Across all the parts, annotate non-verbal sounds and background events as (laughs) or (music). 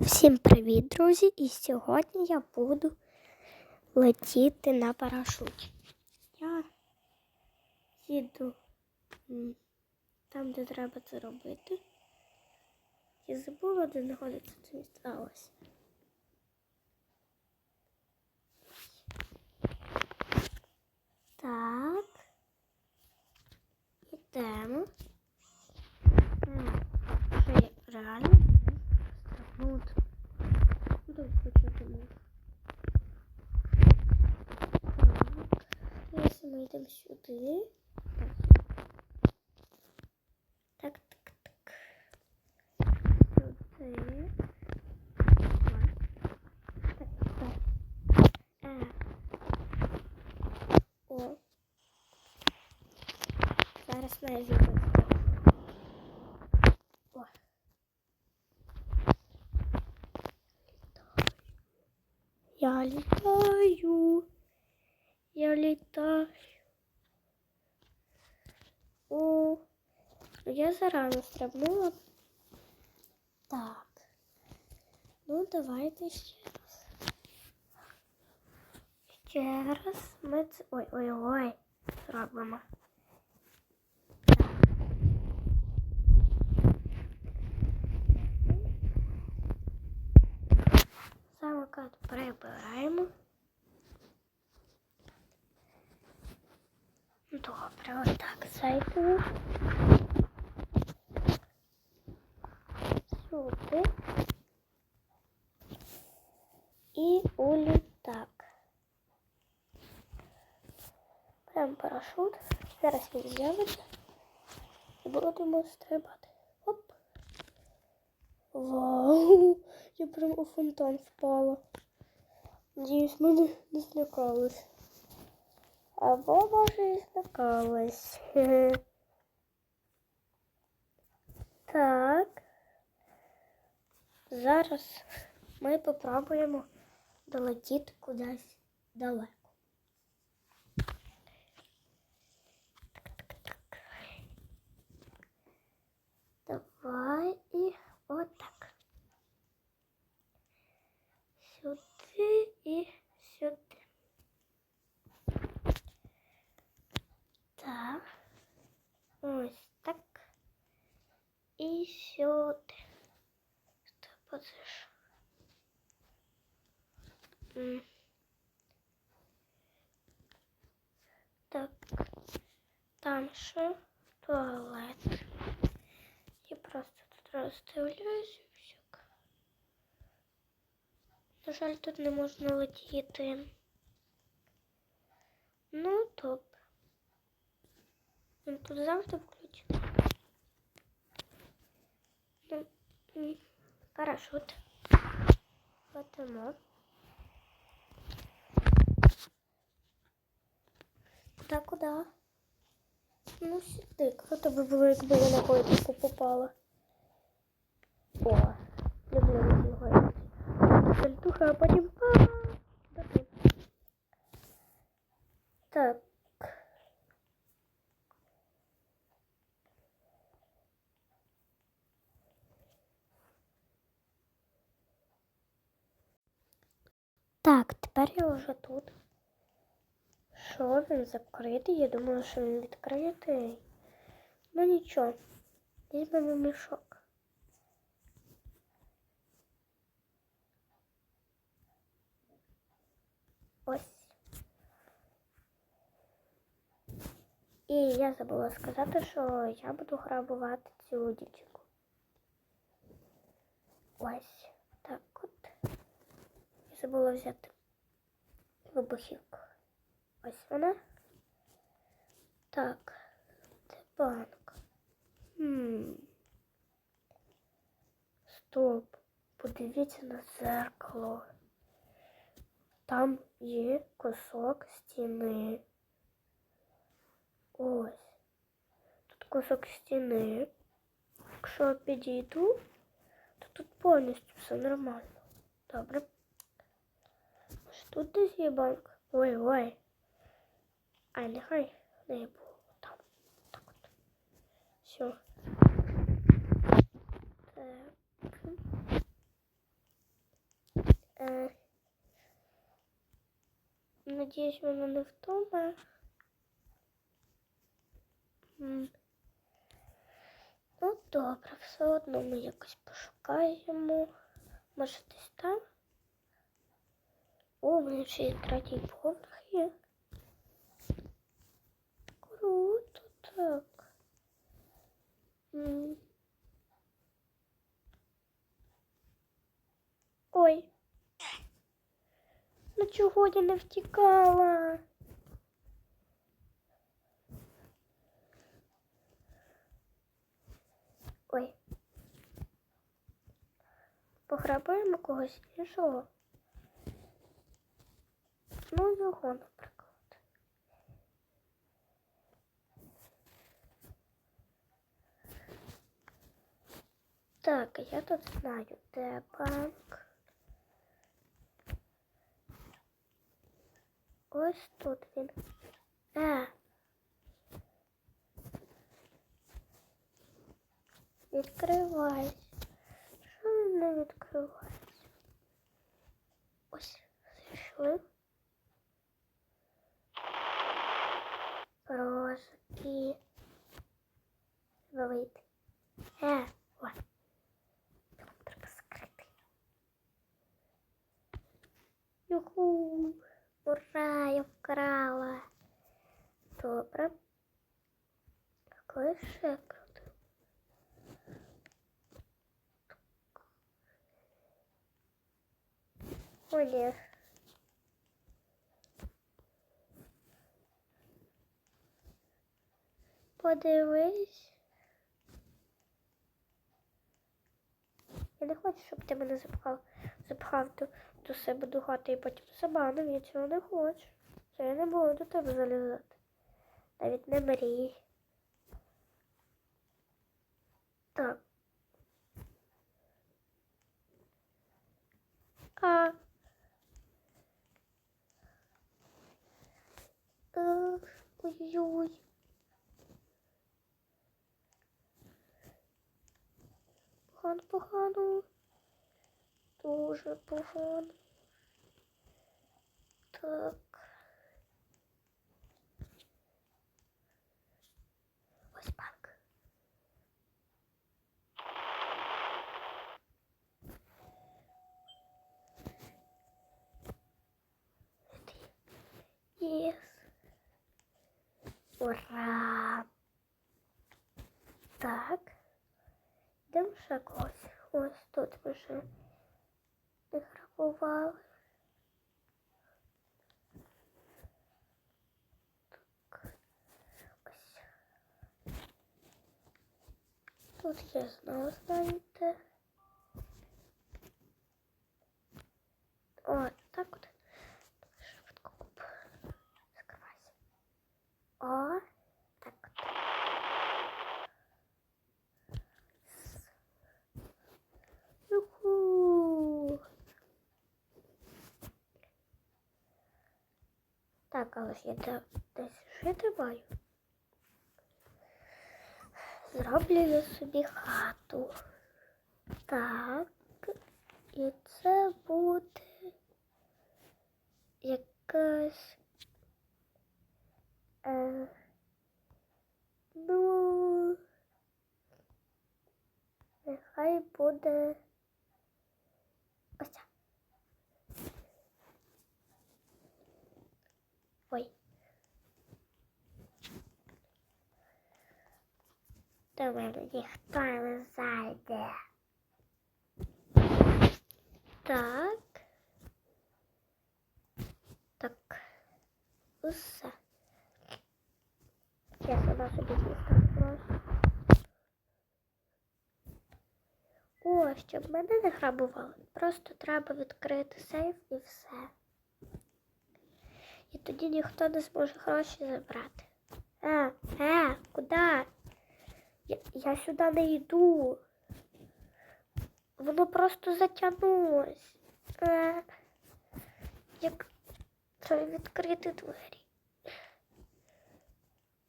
Всім привіт, друзі! І сьогодні я буду летіти на парашуті. Я їду там, де треба це робити. І забула, де знаходиться це місце. Так. Йдемо сюди. Так, так, так. Сюди. Так, так. Е. О. Зараз має зробити. Я летаю. Я летаю. Я зарано стрибнула. Так. Ну, давайте ще раз. Ще раз ми це... Ой, ой, ой. Зробимо. Так. Самокат прибираємо. Добре, отак зайдемо. Сюди. І у літак. Прям парашут. Зараз він з'явиться. І будемо стрибати. Оп. Вау! Я прям у фонтан впала. Надіюсь, ми не, злякались. Або, може, і злякались. (laughs) Так. Зараз ми попробуємо долетіти кудись далеко. Давай і отак. Сюди і сюди. Так. Ось так. І сюди. Стоп, оце ж. М. Так. Там ще туалет. Я просто тут розставляюсь і все. На жаль, тут не можна летіти. Ну, топ. Він тут завжди включений. Ну, м, парашут. Летимо. Куда, куда? Ну, сюди. Круто би було, якби я на койку попала. О, люблю койку. Сальтуха, а потім. Так. Так, тепер я вже тут. Що він закритий? Я думала, що він відкритий. Ну нічого. Візьмемо мішок. Ось. І я забула сказати, що я буду грабувати цю дівчинку. Ось так от. Я забула взяти вибухівку. Ось вона. Так, це банк. Хм. Стоп. Подивіться на зеркало. Там є кусок стіни. Ось. Тут кусок стіни. Якщо я підійду, то тут повністю все нормально. Добре. Тут десь є банк. Ой-ой. А, нехай не було там. Так от. Все. Так. Е. Надіюсь, вона не втома. Ну, добре, все одно ми якось пошукаємо. Може, десь там? О, мене ще і третій поверх є. Круто так. Ой. Ну чого я не втікала? Ой. Пограбуємо когось іншого. Ну, його, наприклад. Так, я тут знаю, де банк. Ось тут він. Е. Відкривайся. Що він не відкривається? Ось, зайшли. Ура, я вкрала. Добре. Какой ще круто. О, ні. Подивись. Я не хочу, щоб ти мене запхав, запхав до, до себе до хати і потім забанив. Я цього не хочу. Це я не буду до тебе залізати. Навіть не мрій. Так. А. Е, Погано, погано. Дуже погано. Так. Ось банк. Єс. Ура! Так. Йдемо ще когось. Ось тут ми ще не грабували. Так. Ось. Тут я знову знаєте. О, так от. Швидко куп. Закривайся. О, так от. Юху. Так, але я де- десь жити маю. Зроблю я собі хату. Так. І це буде якась. Е, ну. Нехай буде. Ось ця. Ой. До мене ніхто не зайде. Так. Так. Усе. Я сама собі дістав просто. О, щоб мене не грабували, просто треба відкрити сейф і все. І тоді ніхто не зможе гроші забрати. Е, е, куди? Я, сюди не йду. Воно просто затягнулось. Е, як треба відкрити двері.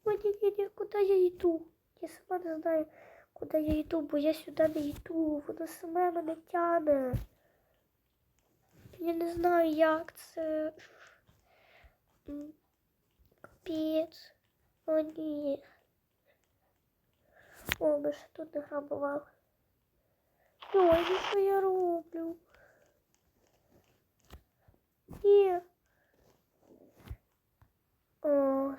Ой, ні, ні, ні, куди я йду? Я сама не знаю, куди я йду, бо я сюди не йду. Воно саме мене тяне. Я не знаю, як це. Капець. О, ні. О, ми ще тут не грабували. Ой, ну що я роблю? Ні. О.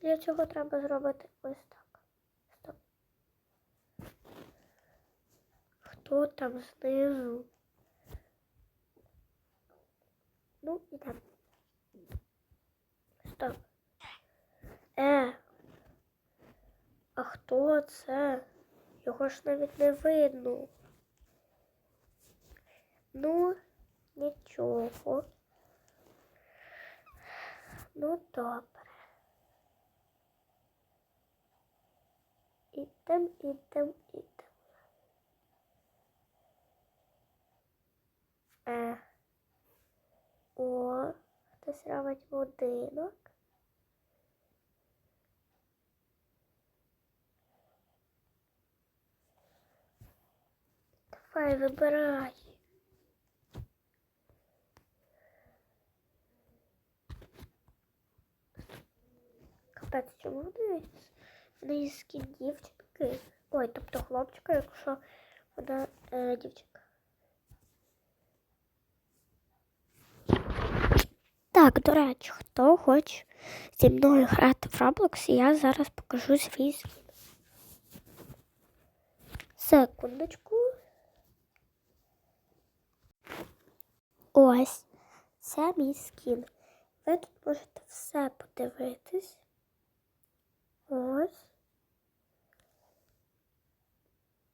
Для цього треба зробити ось так. Стоп. Хто там знизу? Ну, ідемо. Стоп. Е. А хто це? Його ж навіть не видно. Ну, нічого. Ну, добре. Ідем, ідем, ідем. Е. О, хтось робить будинок. Давай, вибирай. Капець, чому неї скін дівчинки. Ой, тобто хлопчика, якщо вона е, дівчинка. Так, до речі, хто хоче зі мною грати в Roblox, я зараз покажу свій скін. Секундочку. Ось, це мій скін. Ви тут можете все подивитись. Ось.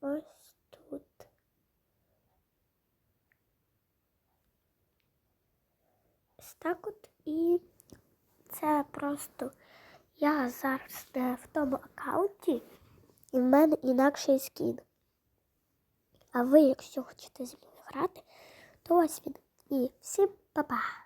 Ось тут. Ось так от і це просто я зараз не в тому аккаунті, і в мене інакший скін. А ви, якщо хочете зі мною грати, то ось він. І всім па-па!